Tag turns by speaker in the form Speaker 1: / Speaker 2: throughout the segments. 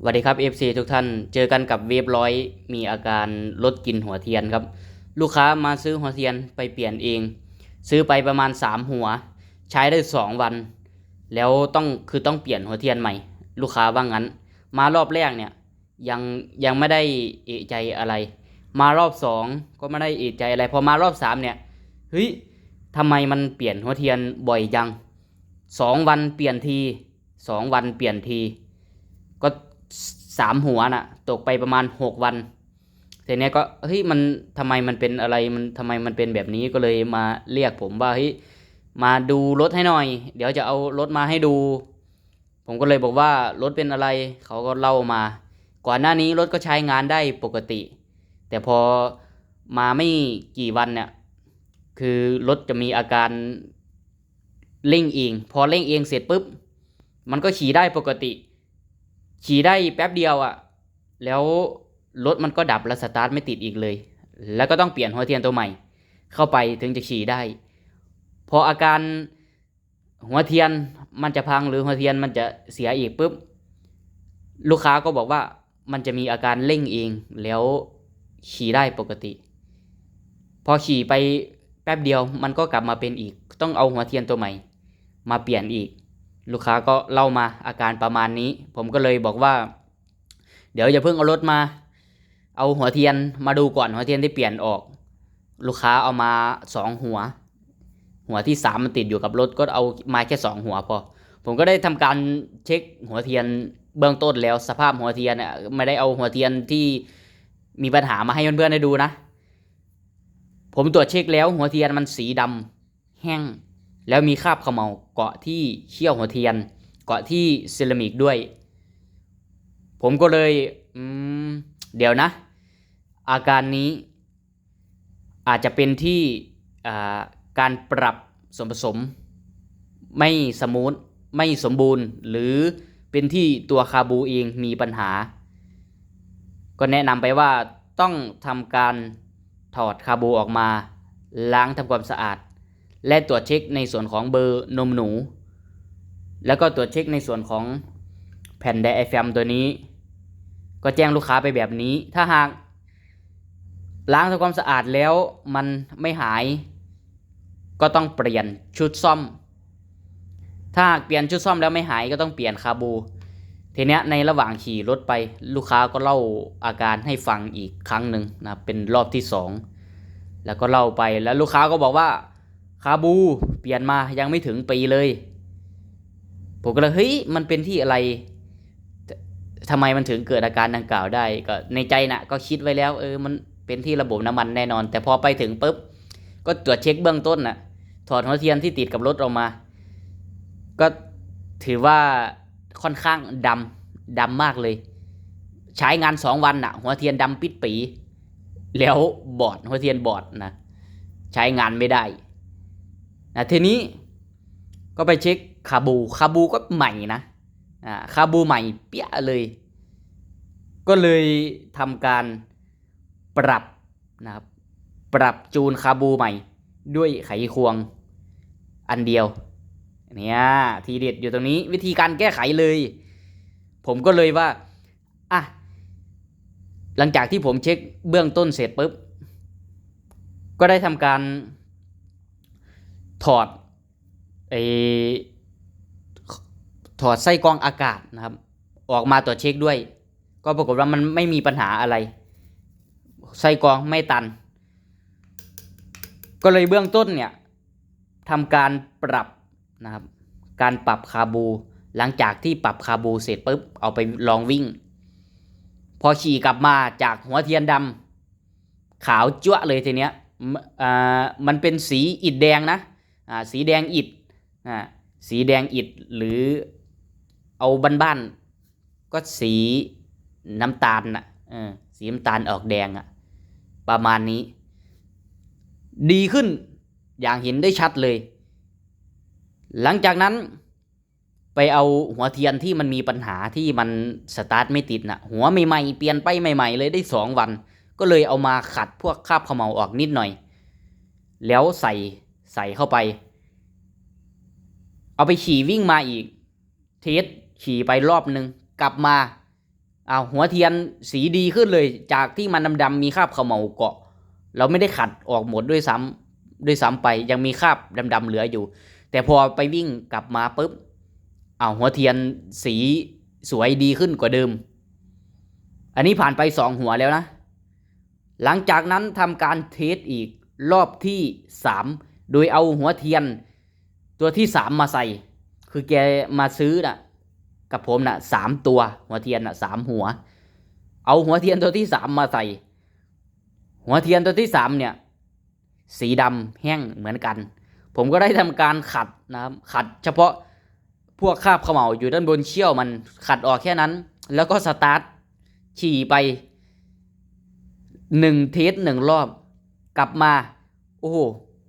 Speaker 1: สวัสดีครับ FC ทุกท่าน เจอกันกับเวฟร้อยมีอาการลดกลินหัวเทียนครับ ลูกค้ามาซื้อหัวเทียนไปเปลี่ยนเอง ซื้อไปประมาณ 3 หัว ใช้ได้ 2 วัน แล้วต้องคือต้องเปลี่ยนหัวเทียนใหม่ ลูกค้าว่างั้น มารอบแรกเนี่ยยังยังไม่ได้เอะใจอะไร มารอบสองก็ไม่ได้เอะใจอะไร พอมารอบสามเนี่ยเฮ้ยทำไมมันเปลี่ยนหัวเทียนบ่อยจังสองวันเปลี่ยนทีสองวันเปลี่ยนที สามหัวน่ะ ตกไปประมาณหกวันทีเนี้ยก็เฮ้ยมันทำไมมันเป็นอะไรมันทำไมมันเป็นแบบนี้ก็เลยมาเรียกผมว่าเฮ้ยมาดูรถให้หน่อย เดี๋ยวจะเอารถมาให้ดู ผมก็เลยบอกว่ารถเป็นอะไรเขาก็เล่ามา ก่อนหน้านี้รถก็ใช้งานได้ปกติ แต่พอมาไม่กี่วันเนี่ยคือรถจะมีอาการเร่งเอง พอเร่งเองเสร็จปุ๊บ มันก็ขี่ได้ปกติ ขี่ได้แป๊บเดียวอะ่ะ แล้วรถมันก็ดับแล้วสตาร์ทไม่ติดอีกเลย แล้วก็ต้องเปลี่ยนหัวเทียนตัวใหม่ เข้าไปถึงจะขี่ได้ พออาการหัวเทียนมันจะพังหรือหัวเทียนมันจะเสียอีกปุ๊บลูกค้าก็บอกว่ามันจะมีอาการเร่งเอง แล้วขี่ได้ปกติ พอขี่ไปแป๊บเดียวมันก็กลับมาเป็นอีก ต้องเอาหัวเทียนตัวใหม่ มาเปลี่ยนอีก ลูกค้าก็เล่ามาอาการประมาณนี้ ผมก็เลยบอกว่า เดี๋ยวอย่าเพิ่งเอารถมา เอาหัวเทียนมาดูก่อนหัวเทียนที่เปลี่ยนออก ลูกค้าเอามาสองหัว หัวที่สามมันติดอยู่กับรถก็เอามาแค่สองหัวพอ ผมก็ได้ทำการเช็คหัวเทียนเบื้องต้นแล้วสภาพหัวเทียนเนี่ยไม่ได้เอาหัวเทียนที่มีปัญหามาให้เพื่อนๆได้ดูนะ ผมตรวจเช็คแล้วหัวเทียนมันสีดำแห้ง แล้วมีคราบเขมเหลาเกาะที่เขี้ยวหัวเทียน เกาะที่เซรามิกด้วย ผมก็เลยเดี๋ยวนะ อาการนี้อาจจะเป็นที่การปรับส่วนผสม ไม่สมูทไม่สมบูรณ์ หรือเป็นที่ตัวคาบูเองมีปัญหา ก็แนะนำไปว่าต้องทำการถอดคาบูออกมา ล้างทำความสะอาด และตรวจเช็คในส่วนของเบอร์นมหนู แล้วก็ตรวจเช็คในส่วนของแผ่นไดอะแฟมตัวนี้ ก็แจ้งลูกค้าไปแบบนี้ ถ้าหากล้างทำความสะอาดแล้วมันไม่หาย ก็ต้องเปลี่ยนชุดซ่อม ถ้าหากเปลี่ยนชุดซ่อมแล้วไม่หายก็ต้องเปลี่ยนคาบู ทีเนี้ยในระหว่างขี่รถไปลูกค้าก็เล่าอาการให้ฟังอีกครั้งหนึ่งนะเป็นรอบที่สองแล้วก็เล่าไปแล้วลูกค้าก็บอกว่า คาบูเปลี่ยนมายังไม่ถึงปีเลย ผมก็เลยเฮ้ยมันเป็นที่อะไรททำไมมันถึงเกิดอาการดังกล่าวได้ ก็ในใจนะก็คิดไว้แล้วเออมันเป็นที่ระบบน้ำมันแน่นอน แต่พอไปถึงปุ๊บก็ตรวจเช็คเบื้องต้นน่ะ ถอดหัวเทียนที่ติดกับรถออกมา ก็ถือว่าค่อนข้างดำดำมากเลย ใช้งานสองวันน่ะ หัวเทียนดำปิดปี แล้วบอดหัวเทียนบอดนะใช้งานไม่ได้ นะทีนี้ก็ไปเช็คคาบูคาบูก็ใหม่นะอ่าคาบูใหม่เปี้ยเลย ก็เลยทำการปรับนะครับปรับจูนคาบูใหม่ ด้วยไขควงอันเดียวเนี่ยทีเด็ดอยู่ตรงนี้วิธีการแก้ไขเลย ผมก็เลยว่าอะหลังจากที่ผมเช็คเบื้องต้นเสร็จปุ๊บ ก็ได้ทำการ ถอดไอถอดไส้กรองอากาศนะครับ ออกมาตรวจเช็คด้วย ก็ปรากฏว่ามันไม่มีปัญหาอะไร ไส้กรองไม่ตัน ก็เลยเบื้องต้นเนี่ยทำการปรับนะครับ การปรับคาบู หลังจากที่ปรับคาบูเสร็จปุ๊บเอาไปลองวิ่ง พอขี่กลับมาจากหัวเทียนดำขาวจั่วะเลยทีเนี้ยมันเป็นสีอิฐแดงนะ สีแดงอิฐอ่าสีแดงอิฐหรือเอาบ้านๆก็สีน้ำตาลน่ะสีน้ำตาลออกแดงอะประมาณนี้ ดีขึ้นอย่างเห็นได้ชัดเลย หลังจากนั้นไปเอาหัวเทียนที่มันมีปัญหาที่มันสตาร์ทไม่ติดนะหัวใหม่ๆเปลี่ยนไปใหม่ๆ เลยได้สองวัน ก็เลยเอามาขัดพวกคราบเขมเหลาออกนิดหน่อย แล้วใส่ ส่เข้าไป เอาไปขี่วิ่งมาอีก เทสขี่ไปรอบหนึ่งกลับมาเอาหัวเทียนสีดีขึ้นเลย จากที่มันดำๆมีคราบเขมเหลาเกาะ เราไม่ได้ขัดออกหมดด้วยซ้ำด้วยซ้ำไปยังมีคราบดำๆเหลืออยู่ แต่พอไปวิ่งกลับมาปุ๊บเอาหัวเทียนสีสวยดีขึ้นกว่าเดิม อันนี้ผ่านไปสองหัวแล้วนะ หลังจากนั้นทำการเทสอีกรอบที่สาม โดยเอาหัวเทียนตัวที่สามมาใส่ คือแกมาซื้อน่ะ กับผมน่ะสามตัว หัวเทียนน่ะสามหัว เอาหัวเทียนตัวที่สามมาใส่ หัวเทียนตัวที่สามเนี่ย สีดำแห้งเหมือนกัน ผมก็ได้ทำการขัดนะครับ ขัดเฉพาะพวกคาบเขม่าอยู่ด้านบนเชี่ยวมันขัดออกแค่นั้น แล้วก็สตาร์ทขี่ไปหนึ่งเทสหนึ่งรอบ กลับมา โอ้โห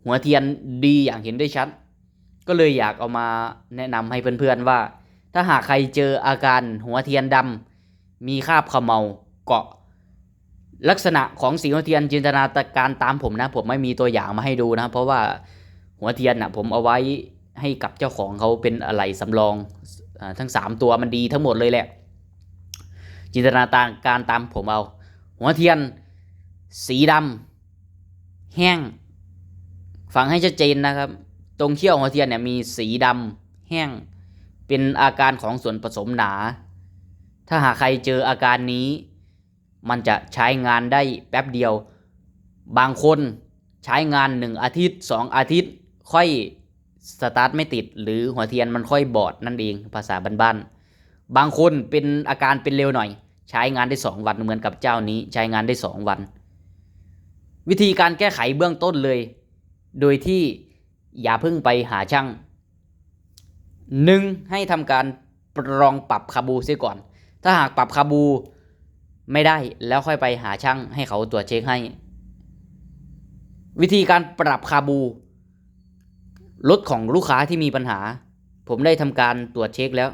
Speaker 1: หัวเทียนดีอย่างเห็นได้ชัด ก็เลยอยากเอามาแนะนำให้เพื่อนๆว่า ถ้าหากใครเจออาการหัวเทียนดำมีคราบขมเมาเกาะ ลักษณะของสีหัวเทียนจินตนาการตามผมนะ ผมไม่มีตัวอย่างมาให้ดูนะเพราะว่าหัวเทียนนะผมเอาไว้ให้กับเจ้าของเขาเป็นอะไรสำรองอทั้งสามตัวมันดีทั้งหมดเลยแหละ จินตนาการตามผมเอา หัวเทียน สีดำแห้ง ฟังให้ชัดเจนนะครับ ตรงเขี้ยวหัวเทียนเนี่ยมีสีดำแห้ง เป็นอาการของส่วนผสมหนา ถ้าหากใครเจออาการนี้ มันจะใช้งานได้แป๊บเดียว บางคนใช้งานหนึ่งอาทิตย์สองอาทิตย์ ค่อยสตาร์ทไม่ติด หรือหัวเทียนมันค่อยบอดนั่นเองภาษาบ้านๆบางคนเป็นอาการเป็นเร็วหน่อย ใช้งานได้สองวันเหมือนกับเจ้านี้ ใช้งานได้สองวัน วิธีการแก้ไขเบื้องต้นเลย โดยที่อย่าเพิ่งไปหาช่างหนึ่งให้ทำการลองปรับคาบูเสียก่อน ถ้าหากปรับคาบูไม่ได้แล้วค่อยไปหาช่างให้เขาตรวจเช็คให้ วิธีการปรับคาบูรถของลูกค้าที่มีปัญหา ผมได้ทำการตรวจเช็คแล้ว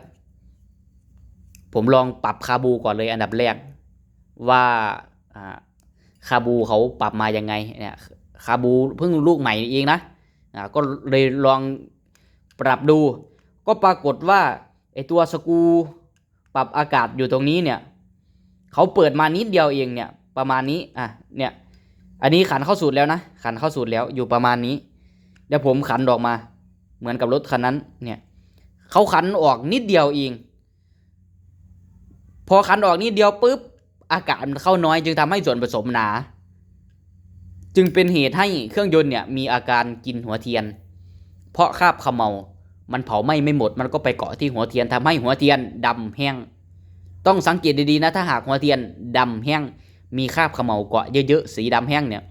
Speaker 1: ผมลองปรับคาบูก่อนเลยอันดับแรก ว่าคาบูเขาปรับมายังไงเนี่ย คาบูเพิ่งลูกใหม่เองนะก็เลยลองปรับดู ก็ปรากฏว่าไอตัวสกูปรับอากาศอยู่ตรงนี้เนี่ยเขาเปิดมานิดเดียวเองเนี่ยประมาณนี้อะเนี่ยอันนี้ขันเข้าสูตรแล้วนะ ขันเข้าสูตรแล้วอยู่ประมาณนี้เดี๋ยวผมขันออกมา เหมือนกับรถคันนั้นเนี่ยเขาขันออกนิดเดียวเองพอขันออกนิดเดียวปุ๊บอากาศมันเข้าน้อยจึงทำให้ส่วนผสมหนา จึงเป็นเหตุให้เครื่องยนต์เนี่ยมีอาการกินหัวเทียน เพราะคราบขมเมามันเผาไหม้ไม่หมด มันก็ไปเกาะที่หัวเทียนทำให้หัวเทียนดำแห้ง ต้องสังเกตดีๆนะถ้าหากหัวเทียนดำแห้ง มีคราบขมเมาเกาะเยอะๆสีดำแห้งเนี่ย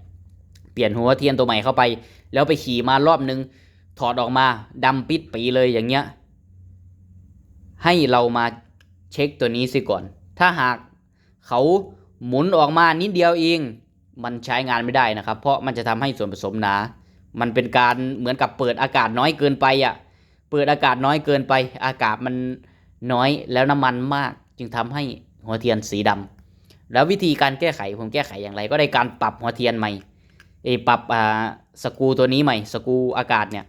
Speaker 1: เปลี่ยนหัวเทียนตัวใหม่เข้าไป แล้วไปขี่มารอบนึง ถอดออกมาดำปิดปีเลยอย่างเงี้ยให้เรามาเช็คตัวนี้สิก่อน ถ้าหากเขาหมุนออกมานิดเดียวเอง มันใช้งานไม่ได้นะครับ เพราะมันจะทำให้ส่วนผสมหนา มันเป็นการเหมือนกับเปิดอากาศน้อยเกินไปอะ เปิดอากาศน้อยเกินไป อากาศมันน้อยแล้วน้ำมันมาก จึงทำให้หัวเทียนสีดำแล้ววิธีการแก้ไขผมแก้ไขอย่างไร ก็ได้การปรับหัวเทียนใหม่เออปรับอ่าสกูตัวนี้ใหม่สกูอากาศเนี่ย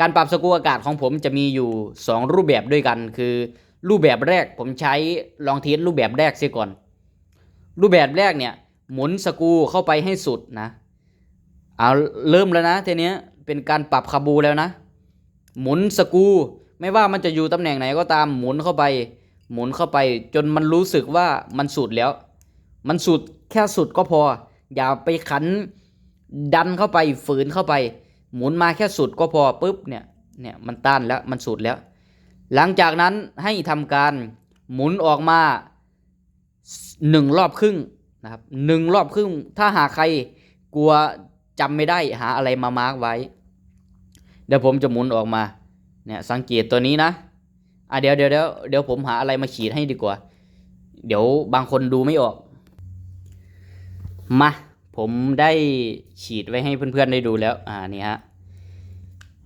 Speaker 1: การปรับสกูอากาศของผมจะมีอยู่ 2 รูปแบบด้วยกัน คือ รูปแบบแรกผมใช้ลองเทสรูปแบบแรกเสียก่อน รูปแบบแรกเนี่ย หมุนสกูเข้าไปให้สุดนะเอาเริ่มแล้วนะทีเนี้ยเป็นการปรับคาบูแล้วนะ หมุนสกู ไม่ว่ามันจะอยู่ตำแหน่งไหนก็ตามหมุนเข้าไป หมุนเข้าไปจนมันรู้สึกว่ามันสุดแล้ว มันสุดแค่สุดก็พอ อย่าไปขันดันเข้าไปฝืนเข้าไป หมุนมาแค่สุดก็พอปุ๊บเนี่ยเนี่ยมันต้านแล้วมันสุดแล้ว หลังจากนั้นให้ทำการหมุนออกมาหนึ่งรอบครึ่ง นะครับหนึ่งรอบครึ่งถ้าหาใครกลัวจำไม่ได้หาอะไรมามาร์กไว้ เดี๋ยวผมจะหมุนออกมาเนี่ยสังเกตตัวนี้นะอะเดี๋ยวเดี๋ยวเดี๋ยวเดี๋ยวผมหาอะไรมาขีดให้ดีกว่า เดี๋ยวบางคนดูไม่ออก มาผมได้ฉีดไว้ให้เพื่อนๆได้ดูแล้ว อ่านี่ฮะ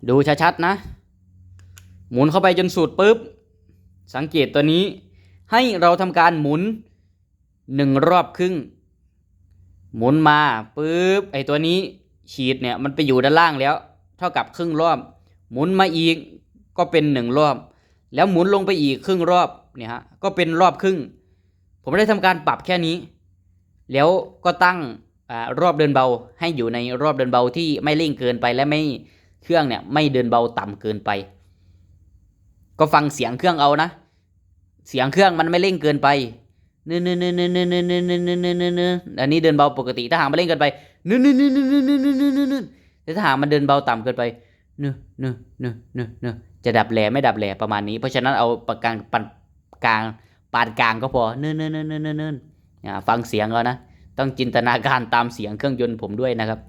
Speaker 1: ดูชัดๆนะ หมุนเข้าไปจนสุดปุ๊บ สังเกตตัวนี้ ให้เราทำการหมุน หนึ่งรอบครึ่ง หมุนมาปุ๊บไอตัวนี้ฉีดเนี่ยมันไปอยู่ด้านล่างแล้ว เท่ากับครึ่งรอบ หมุนมาอีกก็เป็นหนึ่งรอบ แล้วหมุนลงไปอีกครึ่งรอบเนี่ยฮะก็เป็นรอบครึ่ง ผมได้ทำการปรับแค่นี้ แล้วก็ตั้งอรอบเดินเบาให้อยู่ในรอบเดินเบาที่ไม่เร่งเกินไปและไม่เครื่องเนี่ยไม่เดินเบาต่ำเกินไป ก็ฟังเสียงเครื่องเอานะ เสียงเครื่องมันไม่เร่งเกินไป เนื้อเนื้อเนื้อเนื้อเนื้อเนื้อเนื้อเนื้อเนื้อเนื้อเนื้อเนื้ออันนี้เดินเบาปกติถ้าหากมันเร่งเกินไปเนื้อเนื้อเนื้อเนื้อเนื้อเนื้อเนื้อเนื้อเนื้อแต่ถ้าหากมันเดินเบาต่ำเกินไปเนื้อเนื้อเนื้อเนื้อเนื้อจะดับแหล่ไม่ดับแหล่ประมาณนี้ เพราะฉะนั้นเอาปานกลางปานกลางปานกลางก็พอเนื้อเนื้อเนื้อเนื้อเนื้อเนื้ออ่าฟังเสียงเอานะต้องจินตนาการตามเสียงเครื่องยนต์ผมด้วยนะครับ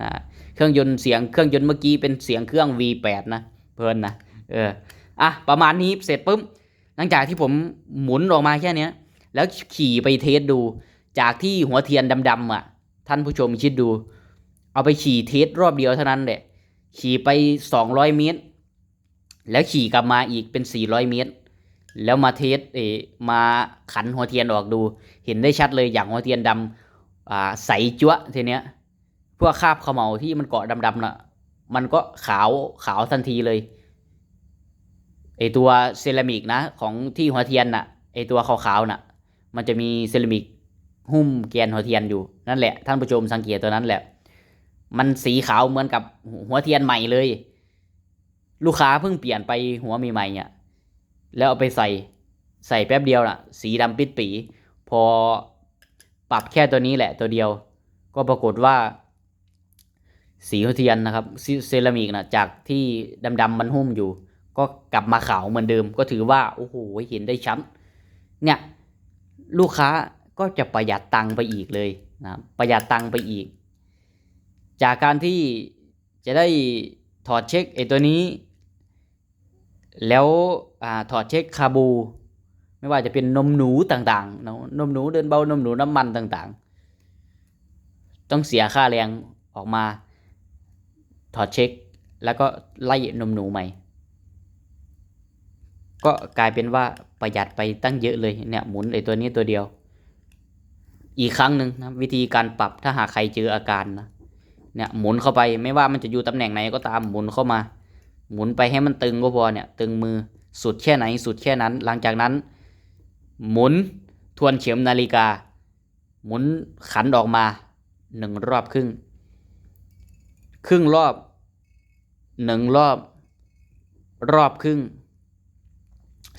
Speaker 1: อ่าเครื่องยนต์เสียงเครื่องยนต์เมื่อกี้เป็นเสียงเครื่อง V8 นะเพลินนะเอออะประมาณนี้เสร็จปุ๊บหลังจากที่ผมหมุนออกมาแค่เนี้ย แล้วขี่ไปเทสดู จากที่หัวเทียนดำๆอะ ท่านผู้ชมคิดดู เอาไปขี่เทสรอบเดียวเท่านั้นแหละ ขี่ไป 200 เมตร แล้วขี่กลับมาอีกเป็น 400 เมตร แล้วมาเทสเออมาขันหัวเทียนออกดู เห็นได้ชัดเลยอย่างหัวเทียนดำอ่าใสจั๊วะทีเนี้ยพวกคราบขมเหลาที่มันเกาะดำๆน่ะ มันก็ขาวขาวทันทีเลยไอตัวเซรามิกนะ ของที่หัวเทียนน่ะไอตัวขาวๆน่ะ มันจะมีเซรามิกหุ้มแกนหัวเทียนอยู่นั่นแหละ ท่านผู้ชมสังเกตตัวนั้นแหละ มันสีขาวเหมือนกับหัวเทียนใหม่เลย ลูกค้าเพิ่งเปลี่ยนไปหัวใหม่ๆเนี่ยแล้วเอาไปใส่ใส่แป๊บเดียวน่ะ สีดำปิดปี พอปรับแค่ตัวนี้แหละตัวเดียว ก็ปรากฏว่า สีหัวเทียนนะครับเซรามิกนะจากที่ดำๆมันหุ้มอยู่ ก็กลับมาขาวเหมือนเดิม ก็ถือว่าโอ้โหเห็นได้ชัดเนี่ย ลูกค้าก็จะประหยัดตังค์ไปอีกเลยนะประหยัดตังค์ไปอีก จากการที่จะได้ถอดเช็คไอ้ตัวนี้ แล้วอถอดเช็คคาบู ไม่ว่าจะเป็นนมหนูต่างๆนะนมหนูเดินเบานมหนูน้ำมันต่างๆ ต้องเสียค่าแรงออกมาถอดเช็ค แล้วก็ไล่นมหนูใหม่ ก็กลายเป็นว่า ประหยัดไปตั้งเยอะเลยเนี่ยหมุนไอ้ตัวนี้ตัวเดียว อีกครั้งหนึ่งนะวิธีการปรับถ้าหากใครเจออาการนะเนี่ยหมุนเข้าไปไม่ว่ามันจะอยู่ตำแหน่งไหนก็ตามหมุนเข้ามา หมุนไปให้มันตึงก็พอเนี่ยตึงมือสุดแค่ไหนสุดแค่นั้น หลังจากนั้น หมุนทวนเข็มนาฬิกา หมุนขันออกมาหนึ่งรอบครึ่ง ครึ่งรอบหนึ่งรอบ รอบครึ่ง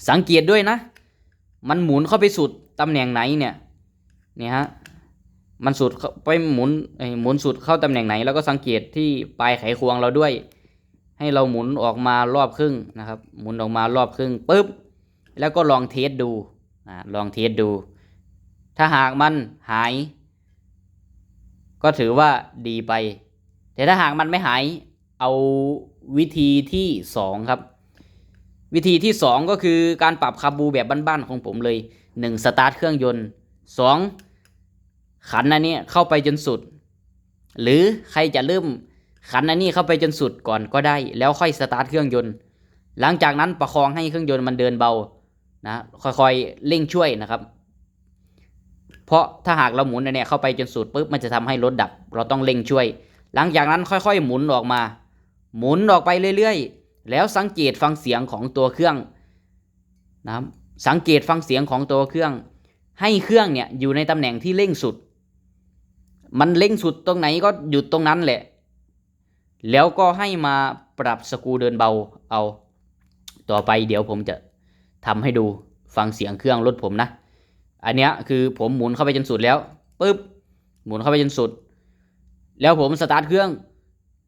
Speaker 1: สังเกตด้วยนะ มันหมุนเข้าไปสุดตำแหน่งไหนเนี่ยนี่ฮะมันสุดเข้าไปหมุนหมุนสุดเข้าตำแหน่งไหน แล้วก็สังเกตที่ปลายไขควงเราด้วย ให้เราหมุนออกมารอบครึ่งนะครับ หมุนออกมารอบครึ่งปุ๊บแล้วก็ลองเทสดูลองเทสดู ถ้าหากมันหาย ก็ถือว่าดีไป แต่ถ้าหากมันไม่หายเอาวิธีที่สองครับ วิธีที่สองก็คือการปรับคาบูแบบบ้านๆของผมเลยหนึ่งสตาร์ทเครื่องยนต์สองขันอันนี้เข้าไปจนสุด หรือใครจะเริ่มขันอันนี้เข้าไปจนสุดก่อนก็ได้ แล้วค่อยสตาร์ทเครื่องยนต์ หลังจากนั้นประคองให้เครื่องยนต์มันเดินเบานะค่อยๆเร่งช่วยนะครับ เพราะถ้าหากเราหมุนอันนี้เข้าไปจนสุดปุ๊บมันจะทำให้รถดับ เราต้องเร่งช่วย หลังจากนั้นค่อยๆ หมุนออกมา หมุนออกไปเรื่อยๆ แล้วสังเกตฟังเสียงของตัวเครื่องนะครับสังเกตฟังเสียงของตัวเครื่อง ให้เครื่องเนี่ยอยู่ในตำแหน่งที่เร่งสุด มันเร่งสุดตรงไหนก็หยุดตรงนั้นแหละ แล้วก็ให้มาปรับสกูเดินเบาเอา ต่อไปเดี๋ยวผมจะทำให้ดูฟังเสียงเครื่องรถผมนะ อันเนี้ยคือผมหมุนเข้าไปจนสุดแล้วปึ๊บหมุนเข้าไปจนสุด แล้วผมสตาร์ทเครื่อง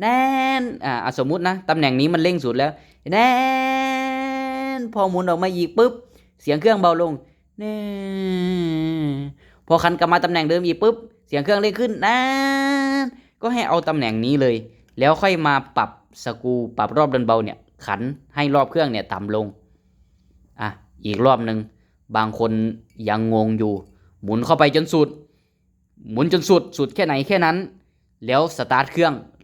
Speaker 1: แน่นอสมมุตินะตำแหน่งนี้มันเร่งสุดแล้วแน่นพอหมุนออกมาอีกปุ๊บ เสียงเครื่องเบาลงแน่นพอคันกลับมาตำแหน่งเดิมอีกปุ๊บ เสียงเครื่องเร่งขึ้นแน่นก็ให้เอาตำแหน่งนี้เลย แล้วค่อยมาปรับสกูปรับรอบดันเบาเนี่ยขันให้รอบเครื่องเนี่ยต่ำลงอะอีกรอบหนึ่งบางคนยังงงอยู่ หมุนเข้าไปจนสุด หมุนจนสุดสุดแค่ไหนแค่นั้น แล้วสตาร์ทเครื่อง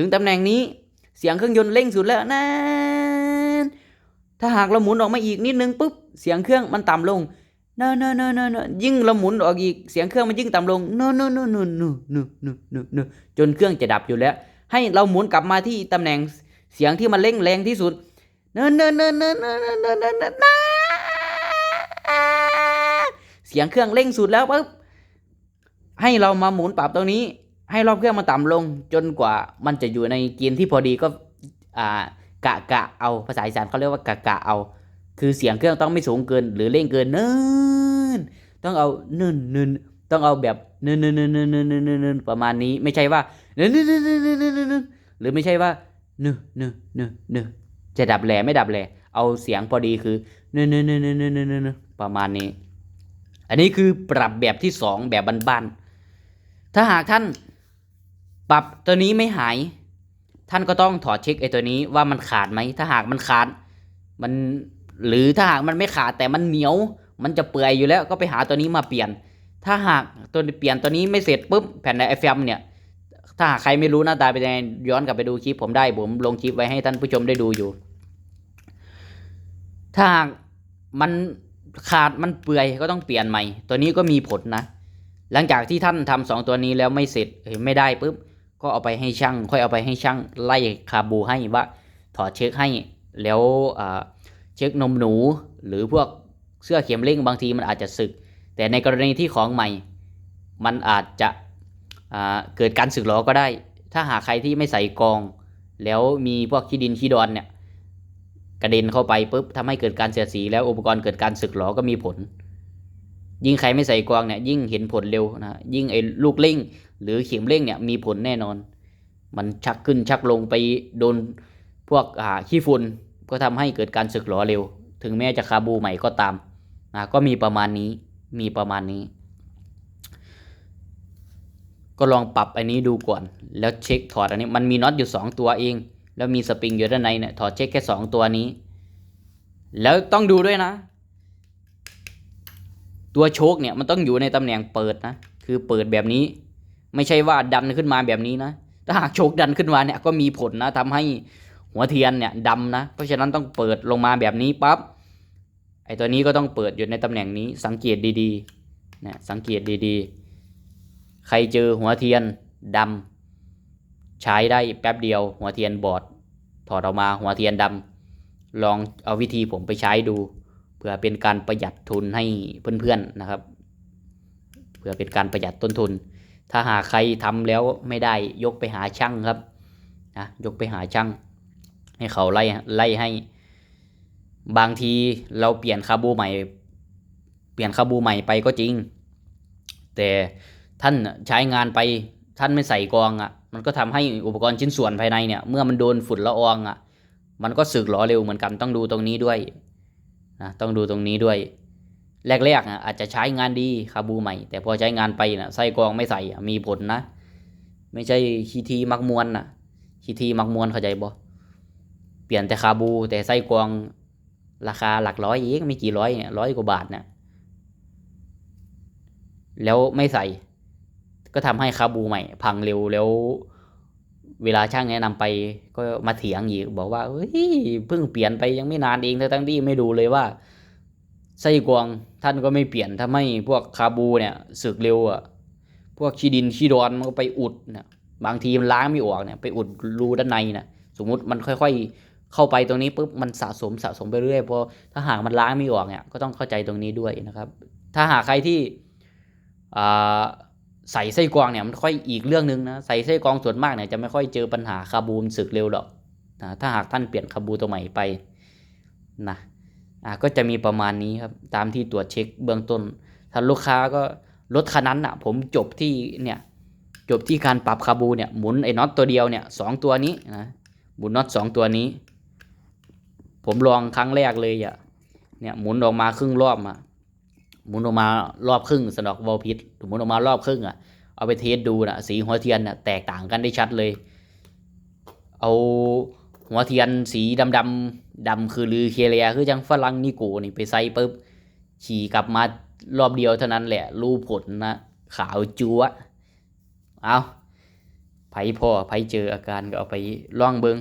Speaker 1: ถึงตำแหน่งนี้เสียงเครื่องยนต์เร่งสุดแล้วแดนถ้าหากเราหมุนออกมาอีกนิดนึงปุ๊บเสียงเครื่องมันต่ำลงนนนนนยิ่งเราหมุนออกอีกเสียงเครื่องมันยิ่งต่ำลงนนนนนนนนนจนเครื่องจะดับอยู่แล้ว ให้เราหมุนกลับมาที่ตำแหน่งเสียงที่มันเร่งแรงที่สุดนนนนนนนนนนเสียงเครื่องเร่งสุดแล้วปุ๊บให้เรามาหมุนปรับตรงนี้ ให้รอบเครื่องมันต่ำลงจนกว่ามันจะอยู่ในเกณฑ์ที่พอดีก็อ่ากะกะเอาภาษาอีสานเขาเรียกว่ากะกะเอา คือเสียงเครื่องต้องไม่สูงเกิน หรือเร่งเกินเนินต้องเอาเนินเนินต้องเอาแบบเนินเนินเนินเนินเนินเนินเนินประมาณนี้ไม่ใช่ว่าเนินเนินเนินเนินเนินเนินหรือไม่ใช่ว่าเนินเนินเนินเนินจะดับแหล่ไม่ดับแหล่เอาเสียงพอดีคือเนินเนินเนินเนินเนินเนินประมาณนี้ อันนี้คือปรับแบบที่สองแบบบ้านๆถ้าหากท่าน ปรับตัวนี้ไม่หาย ท่านก็ต้องถอดเช็คไอ้ตัวนี้ว่ามันขาดไหมถ้าหากมันขาด มันหรือถ้าหากมันไม่ขาดแต่มันเหนียว มันจะเปื่อยอยู่แล้วก็ไปหาตัวนี้มาเปลี่ยน ถ้าหากตัวเปลี่ยนตัวนี้ไม่เสร็จปุ๊บแผ่นไอแฟมเนี่ยถ้าหากใครไม่รู้หน้าตาเป็นยังไงย้อนกลับไปดูคลิปผมได้ผมลงคลิปไว้ให้ท่านผู้ชมได้ดูอยู่ ถ้าหากมันขาดมันเปื่อยก็ต้องเปลี่ยนใหม่ ตัวนี้ก็มีผลนะ หลังจากที่ท่านทำสองตัวนี้แล้วไม่เสร็จไม่ได้ปุ๊บ ก็เอาไปให้ช่าง ค่อยเอาไปให้ช่างไล่คาบูให้ว่าถอดเช็คให้แล้วเช็คนมหนูหรือพวกเสื้อเข็มเร่งบางทีมันอาจจะสึก แต่ในกรณีที่ของใหม่ มันอาจจะเกิดการสึกหรอก็ได้ ถ้าหากใครที่ไม่ใส่กอง แล้วมีพวกขี้ดินขี้ดอนเนี่ยกระเด็นเข้าไปปุ๊บทำให้เกิดการเสียสี แล้วอุปกรณ์เกิดการสึกหรอก็มีผล ยิ่งใครไม่ใส่กองเนี่ยยิ่งเห็นผลเร็วนะยิ่งไอ้ลูกเร่ง หรือเข็มเร่งเนี่ยมีผลแน่นอน มันชักขึ้นชักลงไปโดนพวกขี้ฝุ่นก็ทำให้เกิดการสึกหรอเร็ว ถึงแม้จะคาบูใหม่ก็ตามนะก็มีประมาณนี้มีประมาณนี้ ก็ลองปรับอันนี้ดูก่อน แล้วเช็คถอดอันนี้มันมีน็อตอยู่ 2 ตัวเอง แล้วมีสปริงอยู่ด้านในเนี่ยถอดเช็คแค่ 2 ตัวนี้ แล้วต้องดูด้วยนะ ตัวโชคเนี่ยมันต้องอยู่ในตำแหน่งเปิดนะ คือเปิดแบบนี้ ไม่ใช่ว่าดันขึ้นมาแบบนี้นะ ถ้าหากโชคดันขึ้นมาเนี่ยก็มีผลนะทำให้หัวเทียนเนี่ยดำนะ เพราะฉะนั้นต้องเปิดลงมาแบบนี้ปั๊บไอตัวนี้ก็ต้องเปิดอยู่ในตำแหน่งนี้สังเกตดีๆนะสังเกตดีๆ ใครเจอหัวเทียนดำใช้ได้แป๊บเดียว หัวเทียนบอดถอดออกมาหัวเทียนดำลองเอาวิธีผมไปใช้ดูเพื่อเป็นการประหยัดทุนให้เพื่อนๆนะครับ เพื่อเป็นการประหยัดต้นทุน ถ้าหาใครทำแล้วไม่ได้ยกไปหาช่างครับนะยกไปหาช่าง ให้เขาไล่ไล่ให้ บางทีเราเปลี่ยนคาบูใหม่ เปลี่ยนคาบูใหม่ไปก็จริง แต่ท่านใช้งานไปท่านไม่ใส่กองอะ่ะ มันก็ทำให้อุปกรณ์ชิ้นส่วนภายในเนี่ย เมื่อมันโดนฝุ่นละอองอะ่ะ มันก็สึกหรอเร็วเหมือนกันต้องดูตรงนี้ด้วยนะต้องดูตรงนี้ด้วย แรกๆอะอาจจะใช้งานดีคาบูใหม่ แต่พอใช้งานไปนะใส่กรองไม่ใส่มีผลนะ ไม่ใช่คีทีมักมวนนะคีทีมักมวนเข้าใจบ่เปลี่ยนแต่คาบู แต่ไส้กรองราคาหลักร้อยเองไม่กี่ร้อยเนี่ยร้อยกว่าบาทเนี่ยแล้วไม่ใส่ ก็ทำให้คาบูใหม่ พังเร็วแล้ว เวลาช่างแนะนำไปก็มาเถียงอีกบอกว่าเฮ้ยเพิ่งเปลี่ยนไปยังไม่นานเองทั้งที่ไม่ดูเลยว่า ไส้กรองท่านก็ไม่เปลี่ยนทำให้พวกคาบูเนี่ยสึกเร็วอะพวกขี้ดินขี้ดอนมันก็ไปอุดเนี่ยบางทีมันล้างไม่ออกเนี่ยไปอุดรูด้านในนะสมมุติมันค่อย ๆ เข้าไปตรงนี้ปุ๊บมันสะสมสะสมไปเรื่อยพอถ้าหากมันล้างไม่ออกเนี่ยก็ต้องเข้าใจตรงนี้ด้วยนะครับ ถ้าหากใครที่ใส่ไส้กรองเนี่ยมันค่อยอีกเรื่องหนึ่งนะใส่ไส้กรองส่วนมากเนี่ยจะไม่ค่อยเจอปัญหาคาบูมสึกเร็วหรอกนะถ้าหากท่านเปลี่ยนคาบูตัวใหม่ไปนะ อ่าก็จะมีประมาณนี้ครับ ตามที่ตรวจเช็คเบื้องต้นถ้าลูกค้าก็รถคันนั้นอะ ผมจบที่เนี่ยจบที่การปรับคาบูเนี่ยหมุนไอ้น็อตตัวเดียวเนี่ยสองตัวนี้นะหมุนน็อตสองตัวนี้ ผมลองครั้งแรกเลยอะเนี่ยหมุนออกมาครึ่งรอบอะหมุนออกมารอบครึ่งสนอกวอลพิษหมุนออกมารอบครึ่งอะเอาไปเทสดูนะสีหัวเทียนน่ะแตกต่างกันได้ชัดเลย เอา หัวเทียนสีดำดำๆดำคือลือเคเลียคือจังฝรั่งนิโกนี่ไปใส่ปุ๊บขี่กลับมารอบเดียวเท่านั้นแหละ รูผลนะ ขาวจัวเอาไผพ่อไผเจออาการก็เอาไปล่องเบิง